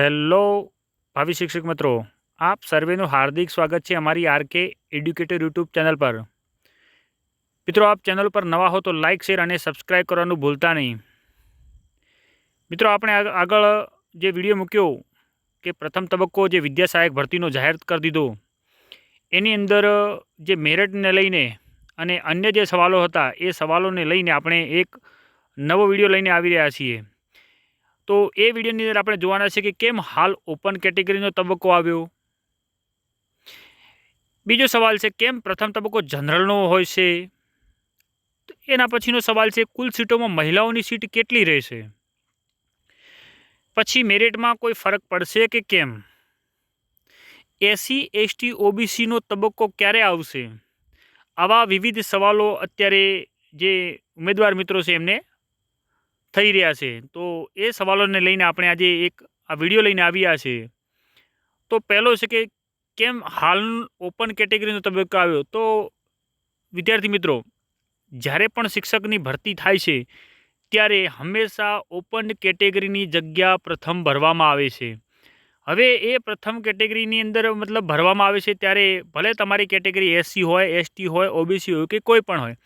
Hello, ભાવિ શિક્ષક મિત્રો. આપ સર્વેનું હાર્દિક સ્વાગત છે અમારી આરકે એડ્યુકેટર યુટ્યુબ ચેનલ પર. મિત્રો, આપ ચેનલ પર નવા હો તો લાઇક શેર અને સબસ્ક્રાઈબ કરવાનું ભૂલતા નહીં. મિત્રો, આપણે આગ- આગળ જે વીડિયો મૂક્યો કે પ્રથમ તબક્કો જે વિદ્યા સહાયક ભરતીનો જાહેર કરી દીધો, એની અંદર જે મેરિટને લઈને અને અન્ય જે સવાલો હતા, એ સવાલોને લઈને આપણે એક નવો વીડિયો લઈને આવી રહ્યા છીએ. તો એ વિડીયોની અંદર આપણે જોવાના છે કે કેમ હાલ ઓપન કેટેગરીનો તબક્કો આવ્યો. બીજો સવાલ છે, કેમ પ્રથમ તબક્કો જનરલનો હોય છે? એના પછીનો સવાલ છે, કુલ સીટોમાં મહિલાઓની સીટ કેટલી રહેશે? પછી મેરિટમાં કોઈ ફરક પડશે કે કેમ? એસી એસટી, ઓબીસીનો તબક્કો ક્યારે આવશે? આવા વિવિધ સવાલો અત્યારે જે ઉમેદવાર મિત્રો છે, એમને થઈ રહ્યા છે. તો એ સવાલોને લઈને આપણે આજે એક આ વીડિયો લઈને આવ્યા છે. તો પહેલો છે કે કેમ હાલ ઓપન કેટેગરીનો તબક્કો આવ્યો? તો વિદ્યાર્થી મિત્રો, જ્યારે પણ શિક્ષકની ભરતી થાય છે, ત્યારે હંમેશા ઓપન કેટેગરીની જગ્યા પ્રથમ ભરવામાં આવે છે. હવે એ પ્રથમ કેટેગરીની અંદર મતલબ ભરવામાં આવે છે ત્યારે ભલે તમારી કેટેગરી એસસી હોય એસટી હોય ઓબીસી હોય કે કોઈ પણ હોય,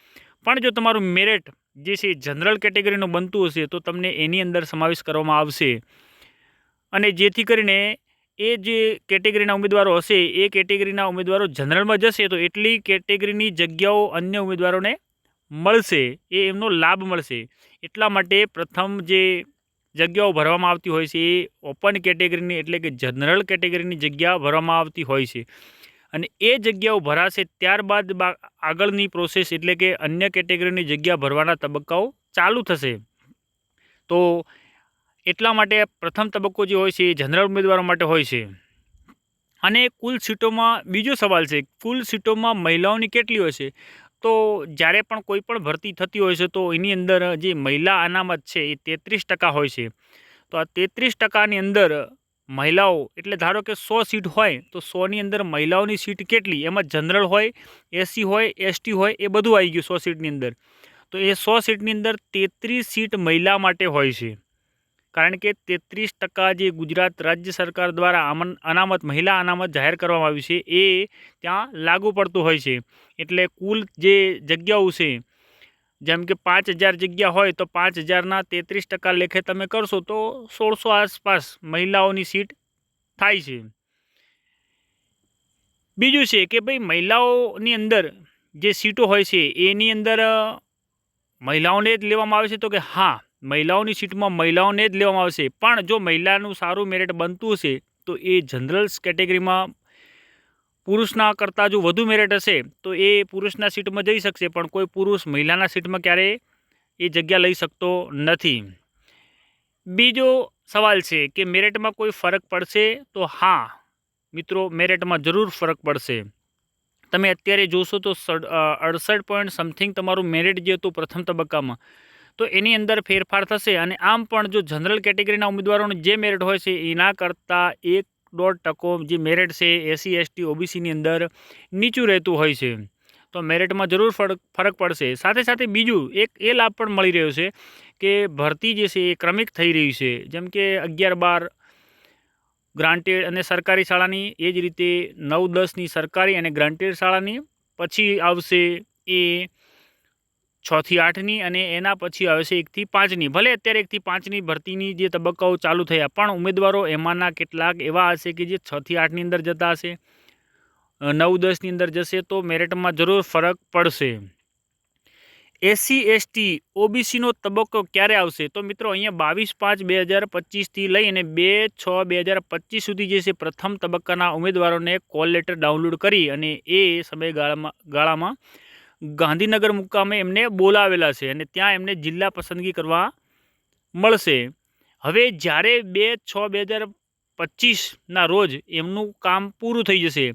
પણ જો તમારું મેરિટ જે છે જનરલ કેટેગરીનું બનતું હશે તો તમને એની અંદર સમાવેશ કરવામાં આવશે. અને જેથી કરીને એ જે કેટેગરીના ઉમેદવારો હશે, એ કેટેગરીના ઉમેદવારો જનરલમાં જશે તો એટલી કેટેગરીની જગ્યાઓ અન્ય ઉમેદવારોને મળશે, એ એમનો લાભ મળશે. એટલા માટે પ્રથમ જે જગ્યાઓ ભરવામાં આવતી હોય છે એ ઓપન કેટેગરીની એટલે કે જનરલ કેટેગરીની જગ્યા ભરવામાં આવતી હોય છે. અને એ જગ્યાઓ ભરાશે ત્યારબાદ આગળની પ્રોસેસ એટલે કે અન્ય કેટેગરીની જગ્યા ભરવાના તબક્કાઓ ચાલુ થશે. તો એટલા માટે પ્રથમ તબક્કો જે હોય છે એ જનરલ ઉમેદવારો માટે હોય છે. અને કુલ સીટોમાં બીજો સવાલ છે, કુલ સીટોમાં મહિલાઓની કેટલી હોય છે? તો જ્યારે પણ કોઈ પણ ભરતી થતી હોય છે, તો એની અંદર જે મહિલા અનામત છે એ તેત્રીસ ટકા હોય છે. તો આ તેત્રીસ ટકાની અંદર મહિલાઓ, એટલે ધારો કે સો સીટ હોય, તો સોની અંદર મહિલાઓની સીટ કેટલી? એમાં જનરલ હોય, એસસી હોય, એસટી હોય, એ બધું આવી ગયું સો સીટની અંદર. તો એ સો સીટની અંદર તેત્રીસ સીટ મહિલા માટે હોય છે. કારણ કે તેત્રીસ ટકા જે ગુજરાત રાજ્ય સરકાર દ્વારા આમન, અનામત, મહિલા અનામત જાહેર કરવામાં આવ્યું છે, એ ત્યાં લાગુ પડતું હોય છે. એટલે કુલ જે જગ્યાઓ છે જેમ કે પાંચ હજાર જગ્યા હોય તો પાંચ હજારના તેત્રીસ ટકા લેખે તમે કરશો તો સોળસો આસપાસ મહિલાઓની સીટ થાય છે. બીજું છે કે ભાઈ મહિલાઓની અંદર જે સીટો હોય છે, એની અંદર મહિલાઓને જ લેવામાં આવે છે તો કે હા, મહિલાઓની સીટમાં મહિલાઓને જ લેવામાં આવશે. પણ જો મહિલાનું સારું મેરિટ બનતું હશે તો એ જનરલ્સ કેટેગરીમાં પુરુષના કરતાં જો વધુ મેરિટ હશે, તો એ પુરુષના સીટમાં જઈ શકશે, પણ કોઈ પુરુષ મહિલાના સીટમાં ક્યારેય એ જગ્યા લઈ શકતો નથી. બીજો સવાલ છે કે મેરિટમાં કોઈ ફરક પડશે? તો હા, મિત્રો મેરિટમાં જરૂર ફરક પડશે. તમે અત્યારે જોશો તો અડસઠ પોઈન્ટ સમથિંગ તમારું મેરિટ જે હતું પ્રથમ તબક્કામાં, તો એની અંદર ફેરફાર થશે. અને આમ પણ જો જનરલ કેટેગરીના ઉમેદવારોનું જે મેરિટ હોય છે, એના કરતાં એક દોઢ ટકો જે મેરિટ છે, એસસી, એસટી ઓબીસીની અંદર નીચું રહેતું હોય છે. તો મેરિટમાં જરૂર ફરક પડશે. સાથે સાથે બીજું એક, એ લાભ પણ મળી રહ્યો છે કે ભરતી જે છે એ ક્રમિક થઈ રહી છે. જેમ કે અગિયાર બાર ગ્રાન્ટેડ અને સરકારી શાળાની એ જ રીતે નવ દસની સરકારી અને ગ્રાન્ટેડ શાળાની પછી આવશે એ છથી આઠની અને એના પછી આવશે એકથી પાંચની. ભલે અત્યારે એકથી પાંચની ભરતીની જે તબક્કાઓ ચાલુ થયા, પણ ઉમેદવારો એમાંના કેટલાક એવા હશે કે જે છથી આઠની અંદર જતા હશે નવ દસની અંદર જશે તો મેરિટમાં જરૂર ફરક પડશે. એસસી, એસટી, ઓબીસીનો તબક્કો ક્યારે આવશે? તો મિત્રો અહીંયા બાવીસ પાંચ બે હજાર પચીસથી લઈ અને બે છ બે હજાર પચીસ સુધી જે છે પ્રથમ તબક્કાના ઉમેદવારોને કોલ લેટર ડાઉનલોડ કરી અને એ સમયગાળામાં, ગાળામાં ગાંધીનગર મુકામે એમને બોલાવેલા છે અને ત્યાં એમને જિલ્લા પસંદગી કરવા મળશે. હવે જ્યારે બે છ બે હજાર પચીસના રોજ એમનું કામ પૂરું થઈ જશે,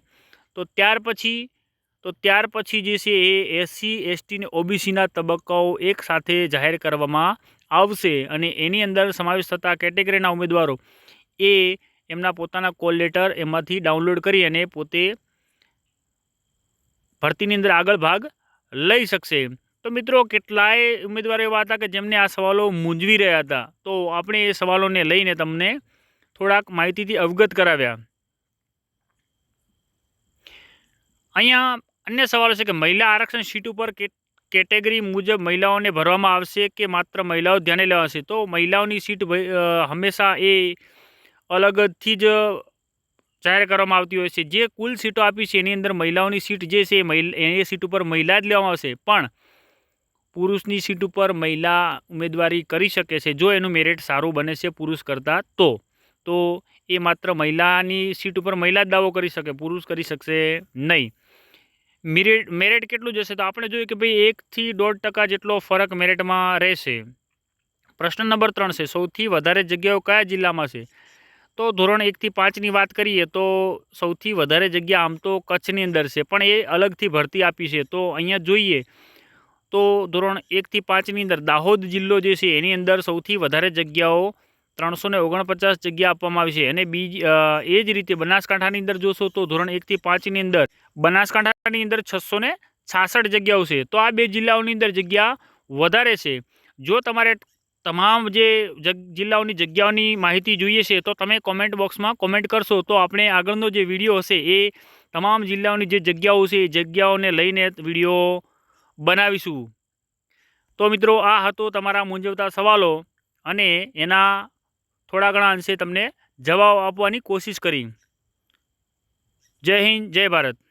તો ત્યાર પછી, તો ત્યાર પછી જે છે એ એસસી, એસટી ને ઓબીસીના તબક્કાઓ એક સાથે જાહેર કરવામાં આવશે અને એની અંદર સમાવેશ થતા કેટેગરીના ઉમેદવારો એ એમના પોતાના કોલ લેટર એમાંથી ડાઉનલોડ કરી અને પોતે ભરતીની અંદર આગળ ભાગ લઈ શકશે. તો મિત્રો, કેટલાય ઉમેદવારો એવા હતા કે જેમને આ સવાલો મૂંઝવી રહ્યા હતા, તો આપણે એ સવાલોને લઈને તમને થોડાક માહિતીથી અવગત કરાવ્યા. અહીંયા અન્ય સવાલો છે કે મહિલા આરક્ષણ સીટ ઉપર કેટેગરી મુજબ મહિલાઓને ભરવામાં આવશે કે માત્ર મહિલાઓ ધ્યાને લેવાશે? તો મહિલાઓની સીટ હંમેશા એ અલગથી જ જાહેર કરવામાં આવતી હોય છે. જે કુલ સીટો આપી છે, એની અંદર મહિલાઓની સીટ જે છે, એ એ સીટ ઉપર મહિલા જ લેવામાં આવશે. પણ પુરુષની સીટ ઉપર મહિલા ઉમેદવારી કરી શકે છે. જો એનું મેરિટ સારું બને છે પુરુષ કરતાં, તો. તો એ માત્ર મહિલાની સીટ ઉપર મહિલા જ દાવો કરી શકે, પુરુષ કરી શકશે નહીં. મેરિટ મેરિટ કેટલું જશે? તો આપણે જોઈએ કે ભાઈ એકથી દોઢ ટકા જેટલો ફરક મેરિટમાં રહેશે. પ્રશ્ન નંબર ત્રણ છે, સૌથી વધારે જગ્યાઓ કયા જિલ્લામાં છે? તો ધોરણ એકથી પાંચની વાત કરીએ તો સૌથી વધારે જગ્યા આમ તો કચ્છની અંદર છે, પણ એ અલગથી ભરતી આપી છે. તો અહીંયા જોઈએ તો ધોરણ એકથી પાંચની અંદર દાહોદ જિલ્લો જે છે, એની અંદર સૌથી વધારે જગ્યાઓ ત્રણસો ને ઓગણપચાસ જગ્યા આપવામાં આવી છે. અને બીજી એ જ રીતે બનાસકાંઠાની અંદર જોશો તો ધોરણ એકથી પાંચની અંદર બનાસકાંઠાની અંદર છસો છાસઠ જગ્યાઓ છે. તો આ બે જિલ્લાઓની અંદર જગ્યા વધારે છે. જો તમારે તમામ જે જિલ્લાઓની જગ્યાઓની માહિતી જોઈએ છે, તો તમે કોમેન્ટ બોક્સમાં કોમેન્ટ કરશો તો આપણે આગળનો જે વીડિયો હશે એ તમામ જિલ્લાઓની જે જગ્યાઓ છે એ જગ્યાઓને લઈને વીડિયો બનાવીશું. તો મિત્રો, આ હતો તમારા મૂંઝવતા સવાલો અને એના થોડા ઘણા અંશે તમને જવાબ આપવાની કોશિશ કરી. જય હિન્દ, જય ભારત.